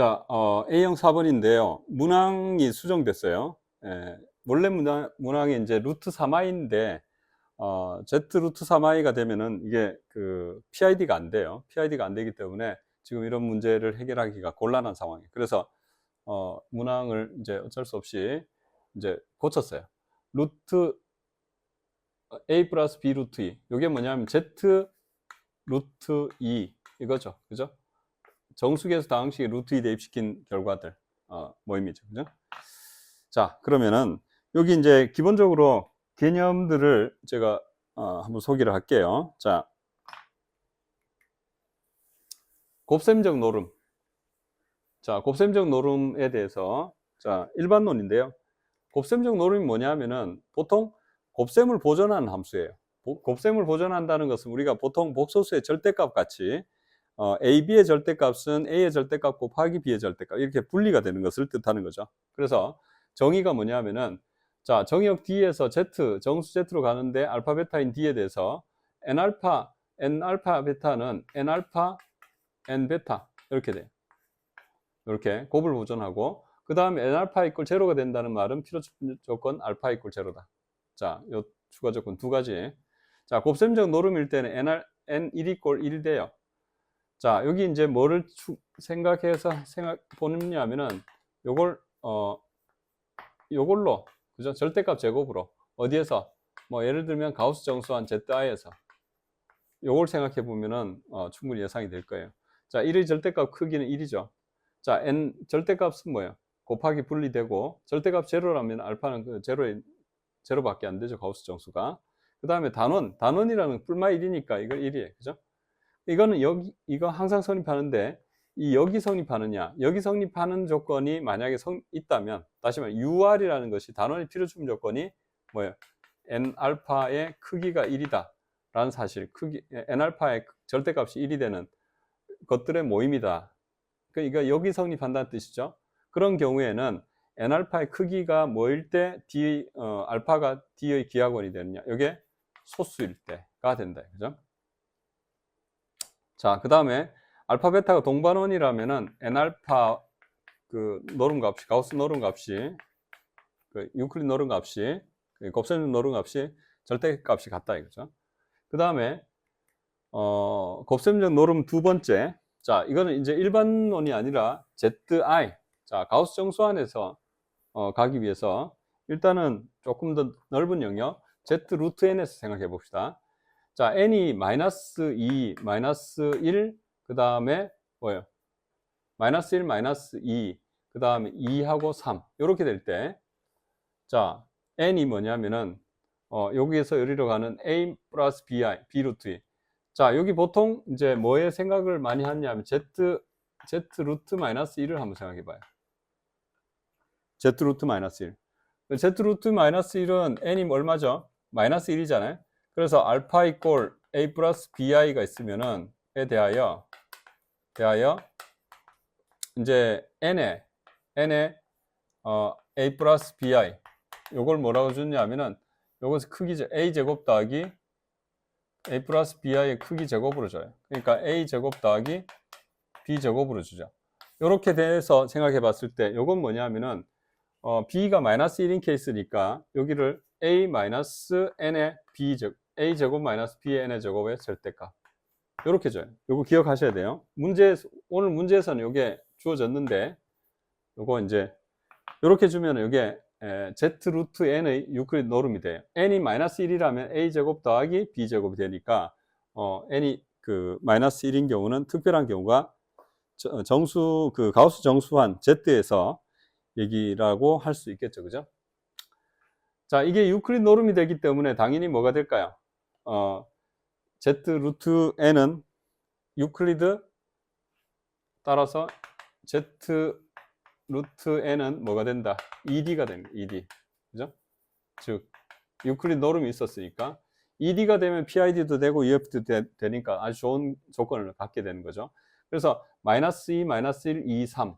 자, 어, A형 4번인데요. 문항이 수정됐어요. 예, 원래 문항, 문항이 이제 루트 3i인데, 어, Z 루트 3i가 되면은 이게 그 PID가 안 돼요. PID가 안 되기 때문에 지금 이런 문제를 해결하기가 곤란한 상황이에요. 그래서, 어, 문항을 이제 어쩔 수 없이 이제 고쳤어요. 루트 A 플러스 B 루트 2. 이게 뭐냐면 Z 루트 2 이거죠. 그죠? 정수기에서 다항식에 루트 2 대입시킨 결과들 어, 모임이죠. 그죠? 자, 그러면은 여기 이제 기본적으로 개념들을 제가 어, 한번 소개를 할게요. 자, 곱셈적 노름. 자, 곱셈적 노름에 대해서 자, 일반론인데요. 곱셈적 노름이 뭐냐면은 보통 곱셈을 보존하는 함수예요. 보- 곱셈을 보존한다는 것은 우리가 보통 복소수의 절대값 같이 어, A, B의 절대값은 A의 절대값 곱하기 B의 절대값 이렇게 분리가 되는 것을 뜻하는 거죠. 그래서 정의가 뭐냐면은 자 정의역 D에서 Z 정수 Z로 가는데 알파 베타인 D에 대해서 N 알파 N 알파 베타는 N 알파 N 베타 이렇게 돼요. 이렇게 곱을 보존하고 그 다음에 N 알파 이꼴 제로가 된다는 말은 필요 조건 알파 이꼴 제로다. 자, 요 추가 조건 두 가지. 자, 곱셈적 노름일 때는 N, N1 이꼴 1 돼요. 자, 여기 이제 뭐를 추- 생각해서 생각 보느냐면은 요걸 어 요걸로 그죠? 절대값 제곱으로 어디에서 뭐 예를 들면 가우스 정수한 ZI에서 요걸 생각해 보면은 어, 충분히 예상이 될 거예요. 자, 1의 절대값 크기는 1이죠. 자, n 절대값은 뭐예요? 곱하기 분리되고 절대값 제로라면 알파는 그 제로에 제로밖에 안 되죠. 가우스 정수가. 그 다음에 단원, 단원이라는 뿔마 1이니까 이거 1이에요. 그죠? 이거는 여기, 이거 항상 성립하는데, 이 여기 성립하느냐, 여기 성립하는 조건이 만약에 성, 있다면, 다시 말해, UR이라는 것이 단원의 필요 중 조건이 뭐예요? N 알파의 크기가 1이다. 라는 사실, 크기, N 알파의 절대값이 1이 되는 것들의 모임이다. 그러니까 여기 성립한다는 뜻이죠. 그런 경우에는 N 알파의 크기가 뭐일 때 D, 어, 알파가 D의 기하권이 되느냐. 이게 소수일 때가 된다. 그죠? 자, 그 다음에 알파 베타가 동반원이라면은 N 알파 그 노름 값이, 가우스 노름 값이, 그 유클리 노름 값이, 그 곱셈 노름 값이 절대 값이 같다. 이거죠. 그 다음에, 어, 곱셈적 노름 두 번째. 자, 이거는 이제 일반론이 아니라 ZI. 자, 가우스 정수 안에서 어, 가기 위해서 일단은 조금 더 넓은 영역 Z 루트 n에서 생각해 봅시다. 자, n이 마이너스 2, 마이너스 1, 그 다음에 뭐예요? 마이너스 1, 마이너스 2, 그 다음에 2하고 3 이렇게 될 때, 자, n이 뭐냐면은 어, 여기에서 여기로 가는 a 플러스 bi, b 루트 2. 자, 여기 보통 이제 뭐에 생각을 많이 하냐면 z z 루트 마이너스 1을 한번 생각해 봐요. z 루트 마이너스 1. z 루트 마이너스 1은 n이 얼마죠? 마이너스 1이잖아요. 그래서 알파 이꼴 a 플러스 bi가 있으면은 에 대하여 대하여 이제 n에 n에 어, a 플러스 bi 요걸 뭐라고 줬냐면은 요것을 크기 제- a 제곱 더하기 a 플러스 bi의 크기 제곱으로 줘요. 그러니까 a 제곱 더하기 b 제곱으로 주죠. 이렇게 돼서 생각해 봤을 때 요건 뭐냐면은 어, b가 마이너스 1인 케이스니까 여기를 a 마이너스 n의 b 제곱 a 제곱 마이너스 b의 n의 제곱의 절대값 이렇게 줘요. 요거 기억하셔야 돼요. 문제 오늘 문제에서는 요게 주어졌는데 요거 이제 이렇게 주면 에, z 루트 n의 유클리드 노름이 돼요. n이 마이너스 1이라면 a 제곱 더하기 b 제곱이 되니까 어, n이 그 마이너스 1인 경우는 특별한 경우가 저- 정수 그 가우스 정수한 z에서 얘기라고 할 수 있겠죠. 그죠? 자, 이게 유클리드 노름이 되기 때문에 당연히 뭐가 될까요? 어, z 루트 n은 유클리드 따라서 z 루트 n은 뭐가 된다? ed가 됩니다. ed. 그죠? 즉 유클리드 노름이 있었으니까 ed가 되면 PID도 되고 UF도 되, 니까 아주 좋은 조건을 갖게 되는 거죠. 그래서 마이너스 2, 마이너스 1, 2, 3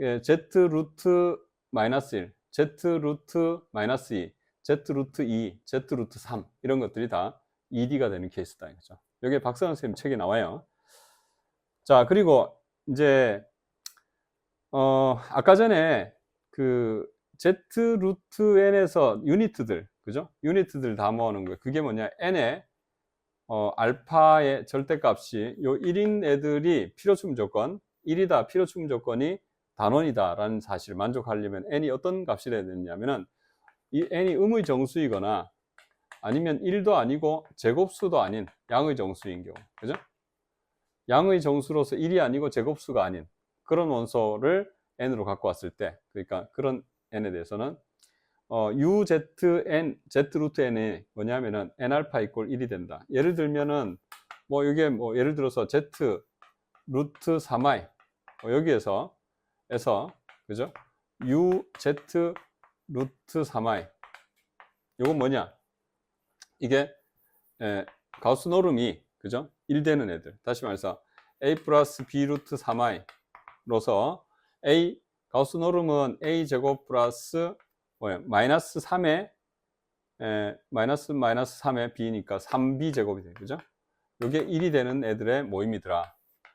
예, z 루트 마이너스 1, z 루트 마이너스 2, z 루트 2, z 루트 3 이런 것들이 다 ed가 되는 케이스다 이거죠. 여기 박사원 선생님 책에 나와요. 자, 그리고 이제 어, 아까 전에 그 z 루트 n에서 유니트들, 그죠? 유니트들 다 모아놓은 거예요. 그게 뭐냐? n의 어, 알파의 절대값이 요 1인 애들이 필요충 조건, 1이다 필요충 조건이 단원이다 라는 사실을 만족하려면 n이 어떤 값이 돼야 되냐면은 이 n이 음의 정수이거나 아니면 1도 아니고 제곱수도 아닌 양의 정수인 경우, 그죠? 양의 정수로서 1이 아니고 제곱수가 아닌 그런 원소를 n으로 갖고 왔을 때, 그러니까 그런 n에 대해서는 어, uzn, z 루트 n이 뭐냐면은 n 알파 이꼴 1이 된다. 예를 들면은 뭐 이게 뭐 예를 들어서 z 루트 3i 뭐 여기에서 에서 그죠? u z 루트 3i 요건 뭐냐? 이게 에, 가우스 노름이 그죠? 1 되는 애들. 다시 말해서 a 플러스 b 루트 3i로서 a 가우스 노름은 a 제곱 플러스 뭐야? 마이너스 3에 에, 마이너스 마이너스 3에 b니까 3b 제곱이 돼. 그죠? 요게 1이 되는 애들의 모임이더라.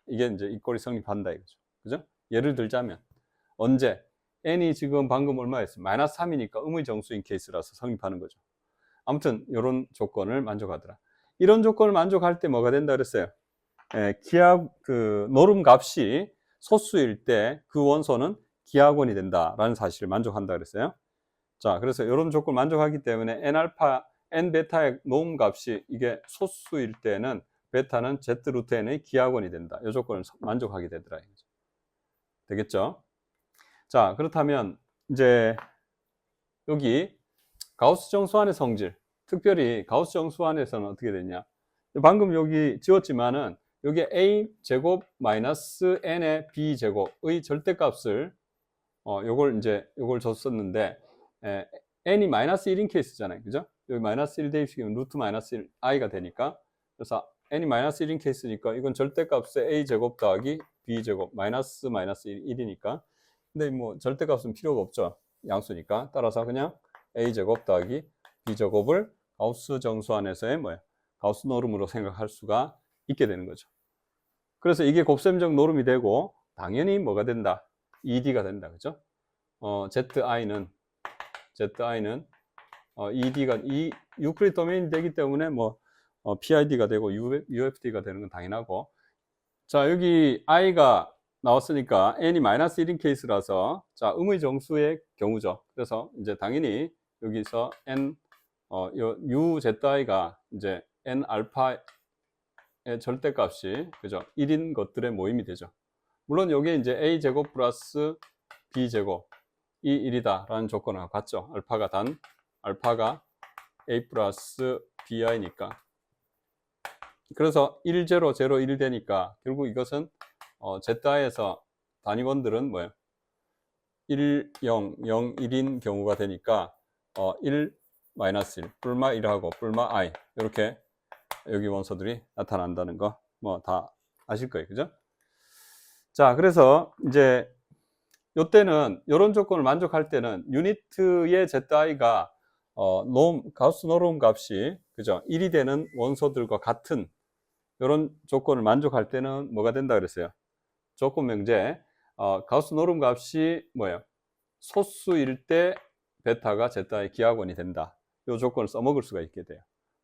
이게 이제 이 꼴이 성립한다 이거죠. 그죠? 예를 들자면 언제 n이 지금 방금 얼마였어요? 마이너스 3이니까 음의 정수인 케이스라서 성립하는 거죠. 아무튼 이런 조건을 만족하더라. 이런 조건을 만족할 때 뭐가 된다 그랬어요? 에, 기하 그 노름 값이 소수일 때 그 원소는 기하원이 된다라는 사실을 만족한다 그랬어요. 자, 그래서 이런 조건을 만족하기 때문에 n 알파, n 베타의 노음 값이 이게 소수일 때는 베타는 z 루트 n의 기하원이 된다. 이 조건을 만족하게 되더라. 이거죠. 되겠죠? 자, 그렇다면 이제 여기 가우스 정수안의 성질, 특별히 가우스 정수안에서는 어떻게 되냐? 방금 여기 지웠지만은 여기 a 제곱 마이너스 n의 b 제곱의 절대값을 어 요걸 이제 요걸 줬었는데 에, n이 마이너스 1인 케이스잖아요, 그죠? 여기 마이너스 1 대입시키면 루트 마이너스 1 i가 되니까 그래서 n이 마이너스 1인 케이스니까 이건 절대값의 a 제곱 더하기 b 제곱 마이너스 마이너스 1, 이니까 근데 뭐 절대값은 필요가 없죠. 양수니까. 따라서 그냥 a 제곱 더하기 b 제곱을 가우스 정수 안에서의 뭐야? 가우스 노름으로 생각할 수가 있게 되는 거죠. 그래서 이게 곱셈적 노름이 되고 당연히 뭐가 된다? Ed가 된다. 그죠? 어, zi는 zi는 어, ed가 이 유클리드 도메인이 되기 때문에 뭐 어, PID가 되고 UFD가 되는 건 당연하고. 자 여기 i가 나왔으니까 n이 마이너스 1인 케이스라서 자 음의 정수의 경우죠. 그래서 이제 당연히 여기서 n 어, 요 UZI가 이제 n 알파의 절대값이 그죠? 1인 것들의 모임이 되죠. 물론 여기에 이제 a 제곱 플러스 b 제곱 이 1이다라는 조건을 갖죠. 알파가 단 알파가 a 플러스 bi니까. 그래서 1, 0, 0, 1 되니까 결국 이것은 어, z에서 단위원들은 뭐예요? 1, 0, 0, 1인 경우가 되니까 어, 1, 마이너스 1, 뿔마 1하고 뿔마 i 이렇게 여기 원소들이 나타난다는 거 뭐 다 아실 거예요. 그죠? 자, 그래서 이제 요때는 이런 조건을 만족할 때는 유니트의 zi가 어, 노 가우스 노름 값이 그죠? 1이 되는 원소들과 같은 이런 조건을 만족할 때는 뭐가 된다 그랬어요? 조건 명제 어, 가우스 노름 값이 뭐예요? 소수일 때 베타가 제타의 기하권이 된다. 이 조건을 써먹을 수가 있게 돼요.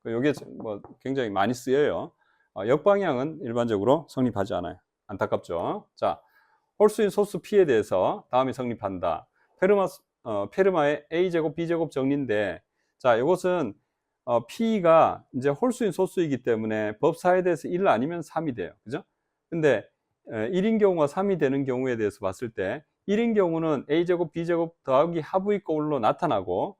이게 뭐 굉장히 많이 쓰여요. 어, 역방향은 일반적으로 성립하지 않아요. 안타깝죠. 자, 홀수인 소수 P에 대해서 다음에 성립한다. 페르마, 어, 페르마의 A제곱, B제곱 정리인데, 자, 이것은 어, P가 이제 홀수인 소수이기 때문에 법사에 대해서 1 아니면 3이 돼요. 그죠? 근데 에, 1인 경우와 3이 되는 경우에 대해서 봤을 때 1인 경우는 A제곱, B제곱 더하기 하부의 거울로 나타나고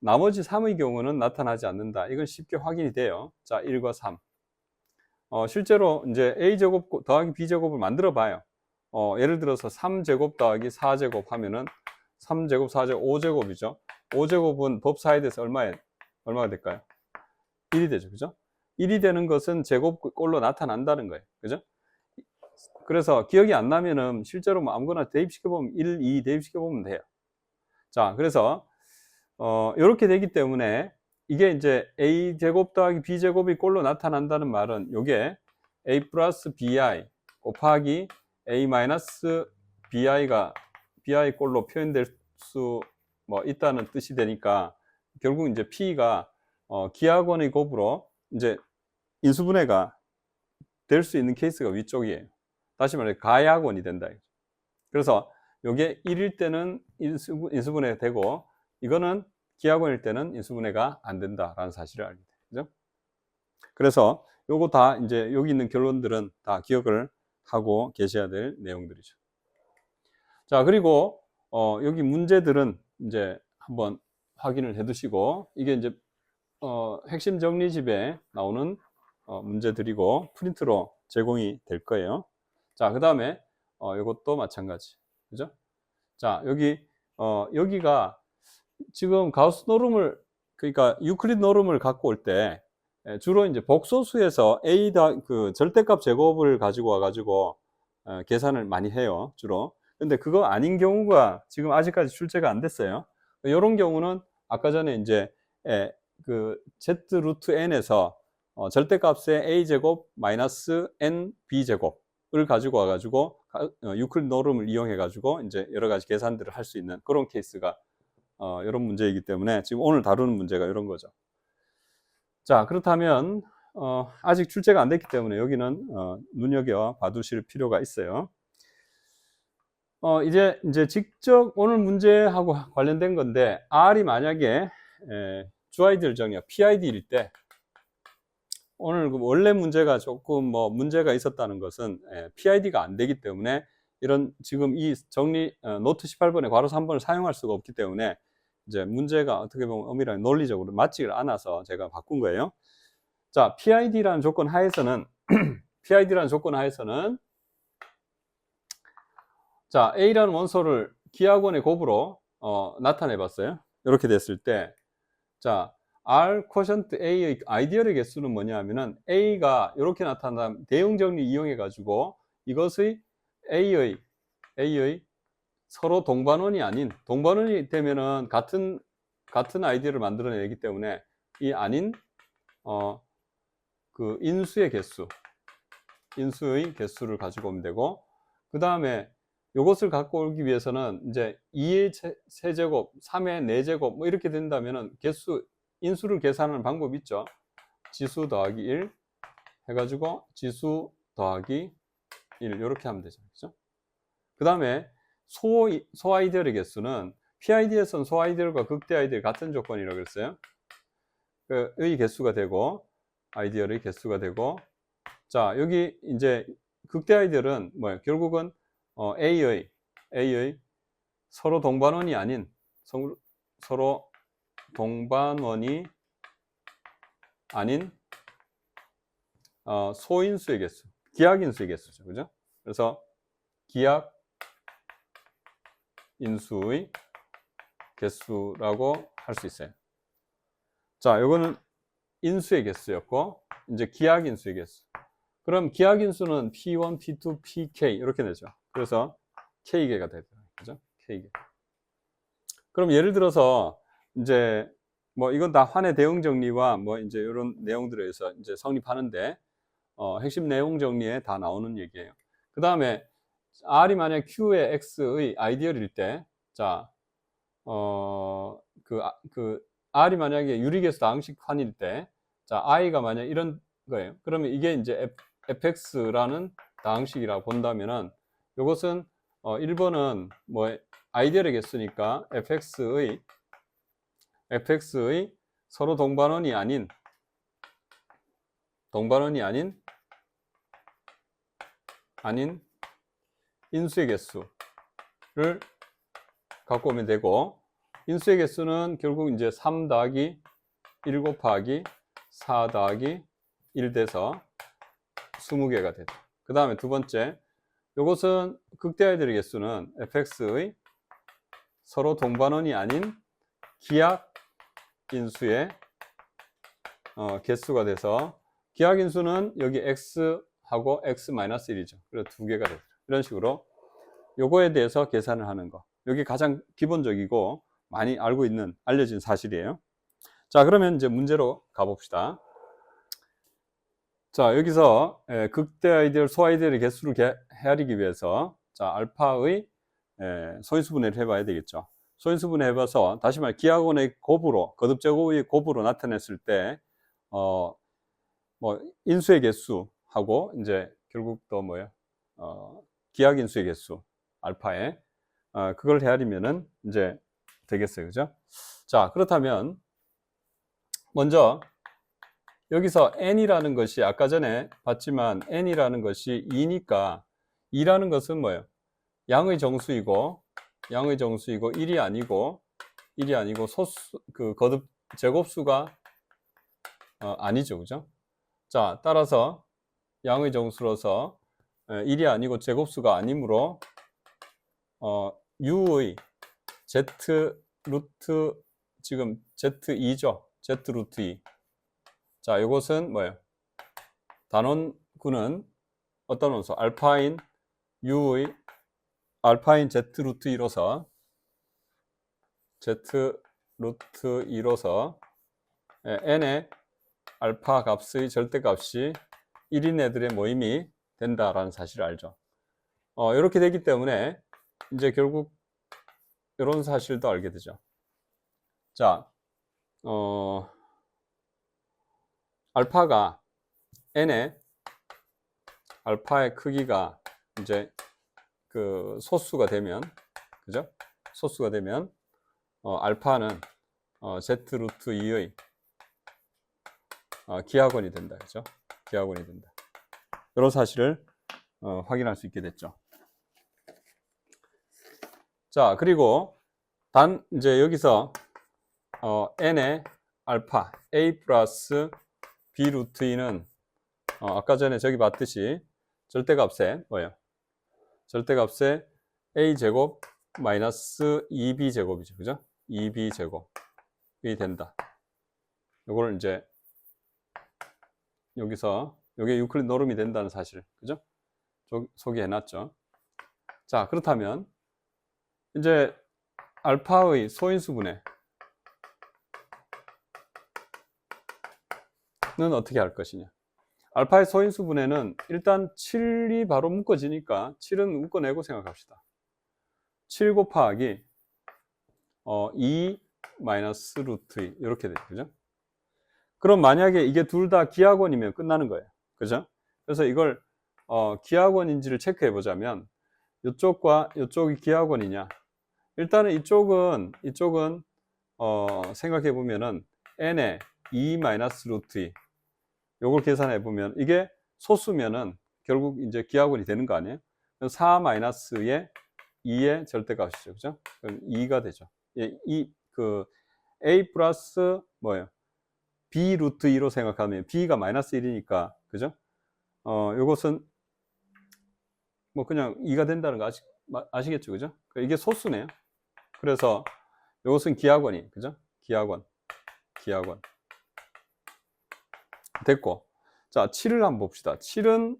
나머지 3의 경우는 나타나지 않는다. 이건 쉽게 확인이 돼요. 자, 1과 3. 어, 실제로 이제 A제곱 더하기 B제곱을 만들어 봐요. 어, 예를 들어서 3제곱 더하기 4제곱 하면은 3제곱, 4제곱, 5제곱이죠. 5제곱은 법사에 대해서 얼마에, 얼마가 될까요? 1이 되죠. 그죠? 1이 되는 것은 제곱꼴로 나타난다는 거예요. 그죠? 그래서 기억이 안 나면은 실제로 뭐 아무거나 대입시켜보면 1, 2 대입시켜보면 돼요. 자, 그래서, 어, 이렇게 되기 때문에 이게 이제 a제곱 더하기 b제곱이 꼴로 나타난다는 말은 요게 a 플러스 bi 곱하기 a 마이너스 bi가 bi 꼴로 표현될 수 뭐 있다는 뜻이 되니까 결국 이제 p가 어, 기하권의 곱으로 이제 인수분해가 될 수 있는 케이스가 위쪽이에요. 다시 말해 가야권이 된다. 그래서 요게 1일 때는 인수, 인수분해가 되고 이거는 기하권일 때는 인수분해가 안 된다라는 사실을 알게 돼요. 그죠? 그래서 요거 다 이제 여기 있는 결론들은 다 기억을 하고 계셔야 될 내용들이죠. 자, 그리고 어, 여기 문제들은 이제 한번 확인을 해 두시고 이게 이제 어, 핵심 정리집에 나오는 어, 문제들이고 프린트로 제공이 될 거예요. 자, 그 다음에 어, 이것도 마찬가지. 그죠? 자, 여기 어, 여기가 지금 가우스 노름을 그러니까 유클리드 노름을 갖고 올 때 주로 이제 복소수에서 a 다 그 절대값 제곱을 가지고 와 가지고 어, 계산을 많이 해요 주로 근데 그거 아닌 경우가 지금 아직까지 출제가 안 됐어요 이런 경우는 아까 전에 이제 에, 그 z 루트 n에서 어, 절대값의 a 제곱 마이너스 n b 제곱 을 가지고 와 가지고 어, 유클리드 노름을 이용해 가지고 이제 여러 가지 계산들을 할 수 있는 그런 케이스가 어, 이런 문제이기 때문에 지금 오늘 다루는 문제가 이런 거죠. 자, 그렇다면 어, 아직 출제가 안 됐기 때문에 여기는 어, 눈여겨 봐두실 필요가 있어요. 어, 이제 이제 직접 오늘 문제하고 관련된 건데 R이 만약에 에, 주아이디를 정의야 PID일 때 오늘 그 원래 문제가 조금 뭐 문제가 있었다는 것은 에, PID가 안 되기 때문에 이런 지금 이 정리 어, 노트 18번에 괄호 3번을 사용할 수가 없기 때문에 이제 문제가 어떻게 보면 엄밀하게 논리적으로 맞지를 않아서 제가 바꾼 거예요. 자, PID라는 조건 하에서는 PID라는 조건 하에서는 자, A라는 원소를 기하권의 곱으로 어, 나타내 봤어요. 이렇게 됐을 때 자, R 쿼션트 A의 아이디어의 개수는 뭐냐 하면은 A가 이렇게 나타난다면 대응 정리 이용해 가지고 이것의 A의 A의 서로 동반원이 아닌 동반원이 되면은 같은 같은 아이디어를 만들어내기 때문에 이 아닌 어 그 인수의 개수 인수의 개수를 가지고 오면 되고 그 다음에 이것을 갖고 오기 위해서는 이제 2의 세제곱, 3의 4제곱 뭐 이렇게 된다면은 개수 인수를 계산하는 방법이 있죠. 지수 더하기 1 해가지고 지수 더하기 1 이렇게 하면 되죠. 그죠? 그 다음에 소, 소 아이디어의 개수는 PID에서는 소 아이디어과 극대 아이디어 같은 조건이라고 그랬어요. 그, 의 개수가 되고, 아이디어의 개수가 되고, 자, 여기 이제 극대 아이디어는 뭐예요? 결국은 어, A의, A의 서로 동반원이 아닌, 성, 서로 동반원이 아닌 어, 소인수의 개수, 기하인수의 개수죠. 그죠? 그래서 기하 인수의 개수라고 할 수 있어요. 자, 이거는 인수의 개수였고, 이제 기하 인수의 개수. 그럼 기하 인수는 P1, P2, PK 이렇게 되죠. 그래서 K개가 되죠. 그죠? K개. 그럼 예를 들어서 이제 뭐 이건 다 환의 대응 정리와 뭐 이제 이런 내용들에서 이제 성립하는데 어, 핵심 내용 정리에 다 나오는 얘기예요. 그 다음에 R이 만약 Q의 X의 아이디어일 때, 자, 어, 그, 아, 그, R이 만약에 유리계수 다항식 환일 때, 자, I가 만약 이런 거예요. 그러면 이게 이제 F, fx라는 다항식이라고 본다면은, 이것은, 어, 1번은 뭐, 아이디어의 개수니까 fx의, fx의 서로 동반원이 아닌, 동반원이 아닌, 아닌 인수의 개수를 갖고 오면 되고 인수의 개수는 결국 이제 3 더하기 1 곱하기 4 더하기 1 돼서 20개가 되죠. 그 다음에 두 번째 이것은 극대아이들의 개수는 fx의 서로 동반원이 아닌 기하 인수의 어, 개수가 돼서 기하 인수는 여기 x하고 x-1이죠. 그래서 두 개가 되죠. 이런 식으로 요거에 대해서 계산을 하는 거. 여기 가장 기본적이고 많이 알고 있는 알려진 사실이에요. 자, 그러면 이제 문제로 가봅시다. 자, 여기서 극대 아이디어, 소 아이디어의 개수를 헤아리기 위해서 자, 알파의 예, 소인수분해를 해봐야 되겠죠. 소인수분해 해봐서 다시 말해 기하원의 곱으로 거듭 제곱의 곱으로 나타냈을 때 어, 뭐 인수의 개수하고 이제 결국 또 뭐예요? 어, 기하학 인수의 개수 알파에 어, 그걸 헤아리면은 이제 되겠어요, 그죠? 자 그렇다면 먼저 여기서 n이라는 것이 아까 전에 봤지만 n이라는 것이 2니까 2라는 것은 뭐예요? 양의 정수이고 양의 정수이고 1이 아니고 1이 아니고 소수 그 거듭 제곱수가 어, 아니죠. 그죠? 자, 따라서 양의 정수로서 에, 1이 아니고 제곱수가 아니므로 어, u의 z 루트 지금 z2죠. z 루트 2. 자, 이것은 뭐예요? 단원구는 어떤 원소? 알파인 u의 알파인 z 루트 2로서 z 루트 2로서 n의 알파 값의 절대값이 1인 애들의 모임이 된다라는 사실을 알죠. 어, 이렇게 되기 때문에 이제 결국 이런 사실도 알게 되죠. 자, 어, 알파가 n의 알파의 크기가 이제 그 소수가 되면 그죠? 소수가 되면 어, 알파는 어, z 루트 2의 어, 기하권이 된다. 그죠? 기하권이 된다. 이런 사실을 어, 확인할 수 있게 됐죠. 자, 그리고 단 이제 여기서 어, n의 알파 a 플러스 b 루트 2는 어, 아까 전에 저기 봤듯이 절대값에 뭐예요? 절대값에 a 제곱 마이너스 2b 제곱이죠. 그죠? 2b 제곱이 된다. 요거를 이제 여기서 요게 유클리드 노름이 된다는 사실. 그죠? 소- 소개해 놨죠. 자, 그렇다면 이제 알파의 소인수분해 는 어떻게 할 것이냐? 알파의 소인수 분해는 일단 7이 바로 묶어지니까 7은 묶어내고 생각합시다. 7 곱하기 어, 2 마이너스 루트 2 이렇게 돼요. 그죠? 그럼 만약에 이게 둘 다 기하권이면 끝나는 거예요. 그죠? 그래서 이걸 어, 기하권인지를 체크해 보자면 이쪽과 이쪽이 기하권이냐? 일단은 이쪽은 이쪽은 어, 생각해 보면은 n의 2 마이너스 루트 2 요걸 계산해 보면 이게 소수면은 결국 이제 기하권이 되는 거 아니에요? 4 마이너스의 2의 절대값이죠. 그죠? 그럼 2가 되죠. 예, 이 그 a 플러스 뭐예요? b 루트 2로 생각하면 b가 마이너스 1이니까 그죠? 어, 요것은 뭐 그냥 2가 된다는 거 아시, 마- 아시겠죠? 그죠? 이게 소수네요. 그래서 요것은 기하권이 그죠? 기하권. 기하권. 됐고. 자, 7을 한번 봅시다. 7은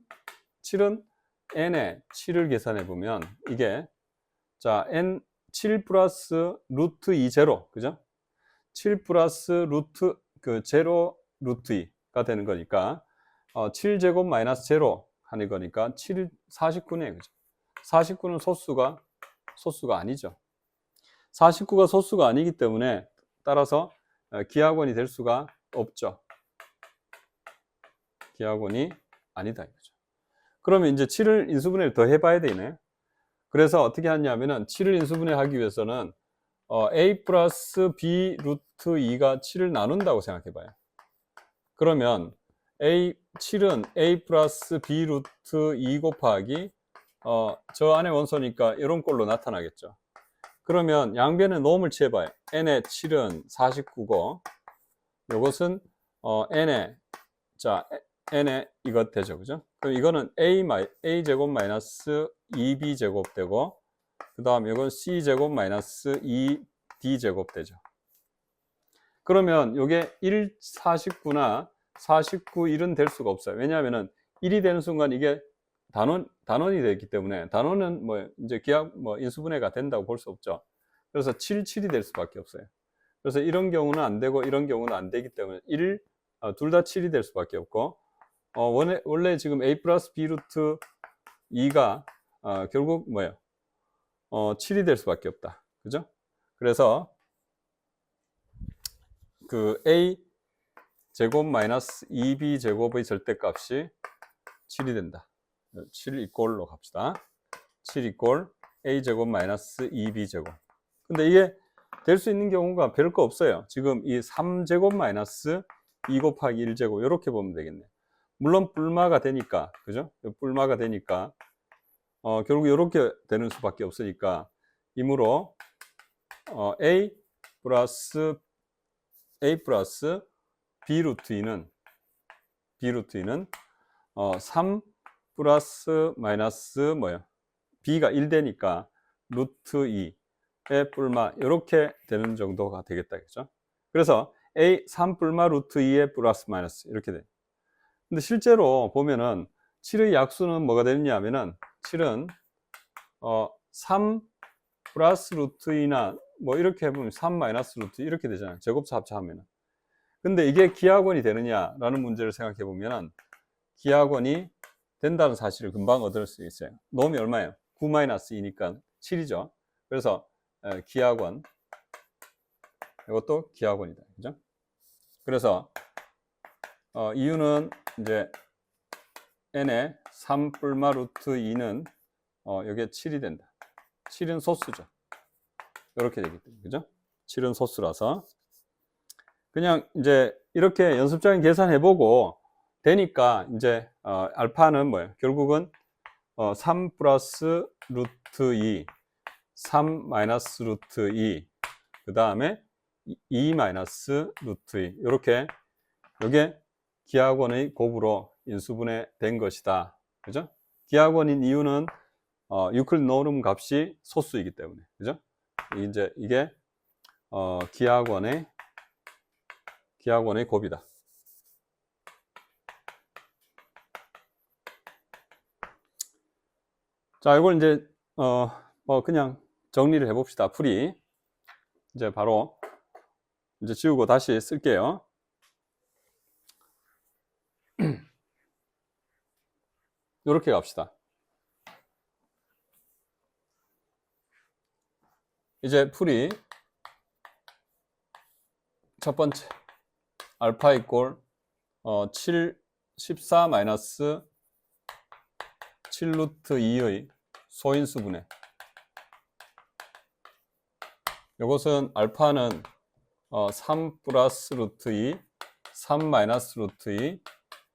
7은 n에 7을 계산해 보면 이게 자, n 7 플러스 루트 2 제로. 그죠? 7 플러스 루트 그 제로 루트 2가 되는 거니까 어, 7제곱 마이너스 제로 하는 거니까 7 49네. 그죠? 49는 소수가 소수가 아니죠. 49가 소수가 아니기 때문에 따라서 어, 기하권이 될 수가 없죠. 기하권이 아니다 이거죠. 그러면 이제 7을 인수분해를 더 해봐야 되네. 그래서 어떻게 하냐면은 7을 인수분해 하기 위해서는 어, a 플러스 b 루트 2가 7을 나눈다고 생각해 봐요. 그러면 a 7은 a 플러스 b 루트 2 곱하기 어, 저 안에 원소니까 이런 꼴로 나타나겠죠. 그러면 양변의 노음을 취해봐요. n의 7은 49고 요것은 어, n의 자 n의 이것 되죠, 그죠? 그럼 이거는 a 마 a 제곱 마이너스 2b 제곱 되고 그 다음 이건 c 제곱 마이너스 2d 제곱 되죠. 그러면 이게 1 49나 49 1은 될 수가 없어요. 왜냐하면은 1이 되는 순간 이게 단원 단원이 되기 때문에 단원은 뭐 이제 기하 뭐 인수분해가 된다고 볼 수 없죠. 그래서 7 7이 될 수밖에 없어요. 그래서 이런 경우는 안 되고 이런 경우는 안 되기 때문에 1 어, 둘다 7이 될 수밖에 없고 어, 원래, 원래 지금 a 플러스 b 루트 2가 어, 결국 뭐예요? 어, 7이 될 수밖에 없다. 그죠? 그래서 그 a 제곱 마이너스 2b 제곱의 절대값이 7이 된다. 7 이꼴로 갑시다. 7 이꼴 a 제곱 마이너스 2b 제곱. 근데 이게 될 수 있는 경우가 별거 없어요. 지금 이 3제곱 마이너스 2 곱하기 1제곱 이렇게 보면 되겠네. 물론 뿔마가 되니까 그죠? 뿔마가 되니까 어, 결국 이렇게 되는 수밖에 없으니까 이므로 어, a 플러스 a 플러스 b 루트 2는 b 루트 2는 어, 3 플러스 마이너스 뭐요? b가 1 되니까 루트 2의 뿔마 이렇게 되는 정도가 되겠다 그죠? 그래서 a 3 뿔마 루트 2의 플러스 마이너스 이렇게 돼. 근데 실제로 보면은 7의 약수는 뭐가 되느냐 하면은 7은 어, 3 플러스 루트 2나 뭐 이렇게 해보면 3 마이너스 루트 이렇게 되잖아요. 제곱수 합차하면은. 근데 이게 기하권이 되느냐라는 문제를 생각해 보면은 기하권이 된다는 사실을 금방 얻을 수 있어요. 놈이 얼마예요? 9 마이너스 2니까 7이죠. 그래서 에, 기하권 이것도 기하권이다. 그죠? 그래서 어, 이유는 이제 n의 3 뿔마 루트 2는 어, 여기에 7이 된다. 7은 소수죠. 이렇게 되기 때문에 그죠? 7은 소수라서 그냥 이제 이렇게 연습적인 계산해 보고 되니까 이제 어, 알파는 뭐예요? 결국은 어, 3 플러스 루트 2 3 마이너스 루트 2 그 다음에 2 마이너스 루트 2 이렇게 이게 기하권의 곱으로 인수분해 된 것이다. 그죠? 기하권인 이유는 어, 유클 노름 값이 소수이기 때문에. 그죠? 이제 이게 어, 기하권의 기하권의 곱이다. 자, 이걸 이제 어, 뭐 그냥 정리를 해 봅시다. 풀이 이제 바로 이제 지우고 다시 쓸게요. 이렇게 갑시다. 이제 풀이 첫 번째 알파 이꼴 어, 7 14 마이너스 7 루트 2의 소인수 분해 이것은 알파는 어, 3 플러스 루트 2 3 마이너스 루트 2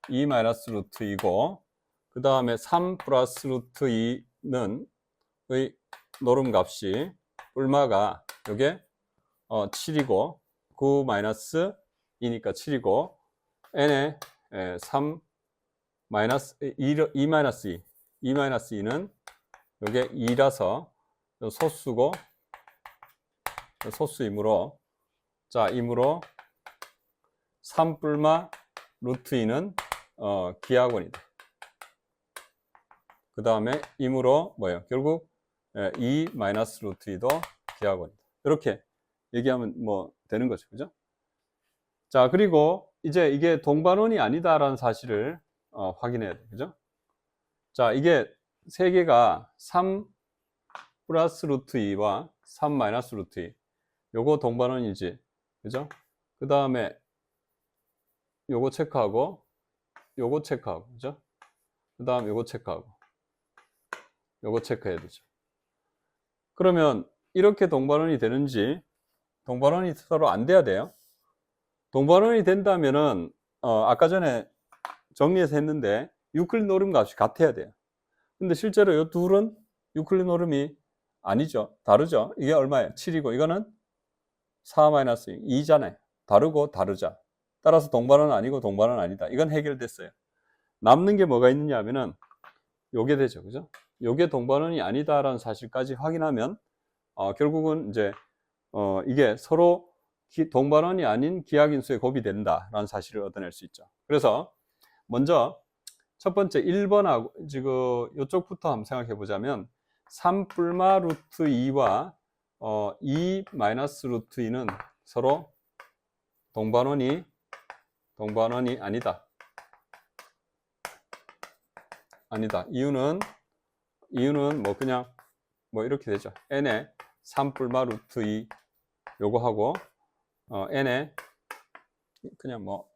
2 마이너스 루트 2고 그 다음에 3 플러스 루트 2는 의 노름값이 뿔마가 요게 어, 7이고 9 마이너스 2니까 7이고 n의 에, 3 마이너스 2, 2 마이너스 2 2 마이너스 2는 요게 2라서 소수고 소수이므로 자 이므로 3 뿔마 루트 2는 어, 기하권이다. 그 다음에 이므로 뭐예요? 결국 2 마이너스 루트 2도 기하권이다. 이렇게 얘기하면 뭐 되는 거죠. 그죠? 자, 그리고 이제 이게 동반원이 아니다라는 사실을 어, 확인해야 돼. 그죠? 자, 이게 세 개가 3 플러스 루트 2와 3 마이너스 루트 2. 요거 동반원이지. 그죠? 그 다음에 요거 체크하고 요거 체크하고. 그죠? 그 다음 요거 체크하고. 요거 체크해야 되죠. 그러면 이렇게 동반원이 되는지 동반원이 서로 안 돼야 돼요. 동반원이 된다면은 어, 아까 전에 정리해서 했는데 유클리 노름 값이 같아야 돼요. 근데 실제로 이 둘은 유클리 노름이 아니죠. 다르죠. 이게 얼마예요? 7이고 이거는 4-2잖아요. 다르고 다르자. 따라서 동반원은 아니고 동반원은 아니다. 이건 해결됐어요. 남는 게 뭐가 있느냐 하면은 요게 되죠. 그죠? 요게 동반원이 아니다라는 사실까지 확인하면 어, 결국은 이제 어, 이게 서로 기, 동반원이 아닌 기하인수의 곱이 된다라는 사실을 얻어낼 수 있죠. 그래서 먼저 첫 번째 1번하고 지금 이쪽부터 한번 생각해 보자면 3 뿔마 루트 2와 어, 2 마이너스 루트 2는 서로 동반원이 동반원이 아니다. 아니다. 이유는 이유는 뭐 그냥 뭐 이렇게 되죠. n에 3불마 루트 2 요거 하고 어, n에 그냥 뭐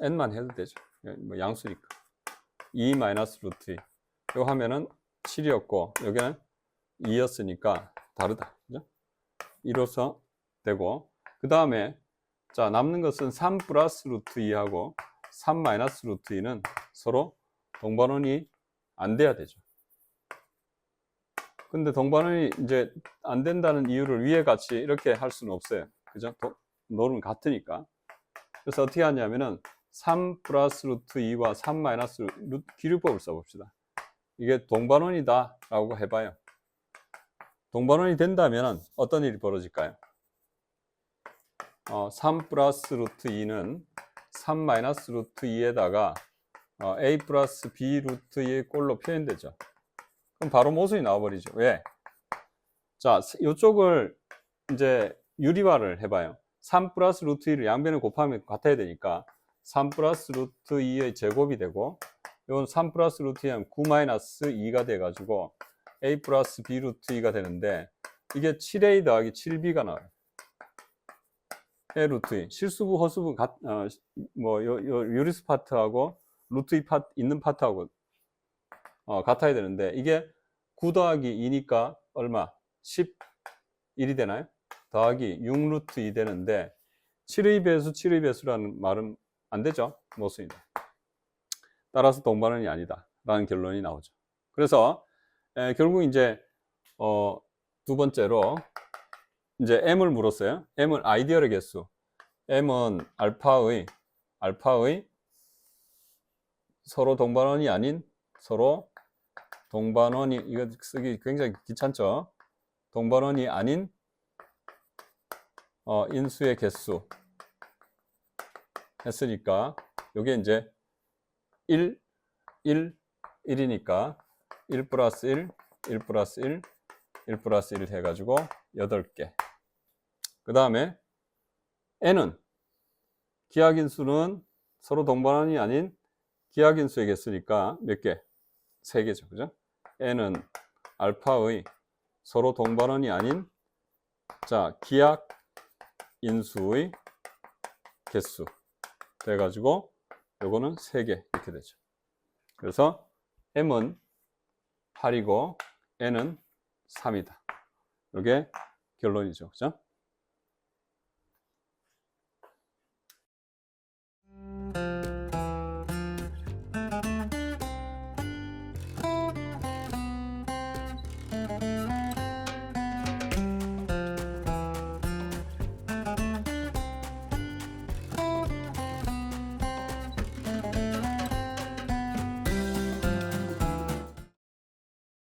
n만 해도 되죠. 뭐 양수니까 2 마이너스 루트 2 요거 하면은 7이었고 여기는 2였으니까 다르다. 그죠? 이로써 되고 그 다음에 자 남는 것은 3 플러스 루트 2하고 3 마이너스 루트 2는 서로 동반원이 안 돼야 되죠. 근데 동반원이 이제 안 된다는 이유를 위에 같이 이렇게 할 수는 없어요. 그죠? 도- 노는 같으니까. 그래서 어떻게 하냐면은 3 플러스 루트 2와 3 마이너스 루트 기류법을 써봅시다. 이게 동반원이다 라고 해봐요. 동반원이 된다면 어떤 일이 벌어질까요? 어, 3 플러스 루트 2는 3 마이너스 루트 2에다가 어, a 플러스 b 루트 2의 꼴로 표현되죠. 그럼 바로 모순이 나와버리죠. 왜? 자, 이쪽을 이제 유리화를 해봐요. 3 플러스 루트 2를 양변을 곱하면 같아야 되니까 3 플러스 루트 2의 제곱이 되고 이건 3 플러스 루트 2하면 9 마이너스 2가 돼가지고 a 플러스 b 루트 2가 되는데 이게 7a 더하기 7b가 나와요. a 루트 2 실수부 허수부 같, 어, 뭐 요, 요 유리수 파트하고 루트 2 파트 있는 파트하고 어, 같아야 되는데 이게 9 더하기 2니까 얼마? 11이 되나요? 더하기 6 루트 2 되는데 7의 배수 7의 배수라는 말은 안 되죠. 모순이다. 따라서 동반원이 아니다. 라는 결론이 나오죠. 그래서 에, 결국 이제 어, 두 번째로 이제 m을 물었어요. m은 아이디어의 개수. m은 알파의 알파의 서로 동반원이 아닌 서로 동반원이 이거 쓰기 굉장히 귀찮죠. 동반원이 아닌 어, 인수의 개수 했으니까 이게 이제 1, 1, 1이니까 1 플러스 1, 1 플러스 1, 1 플러스 1 해가지고 8개. 그 다음에 n은 기하인수는 서로 동반원이 아닌 기하균수에게 쓰니까 몇 개? 세 개죠. 그죠? n은 알파의 서로 동반원이 아닌 자, 기약 인수의 개수 돼 가지고 요거는 세 개 이렇게 되죠. 그래서 m은 8이고 n은 3이다. 이게 결론이죠. 그죠?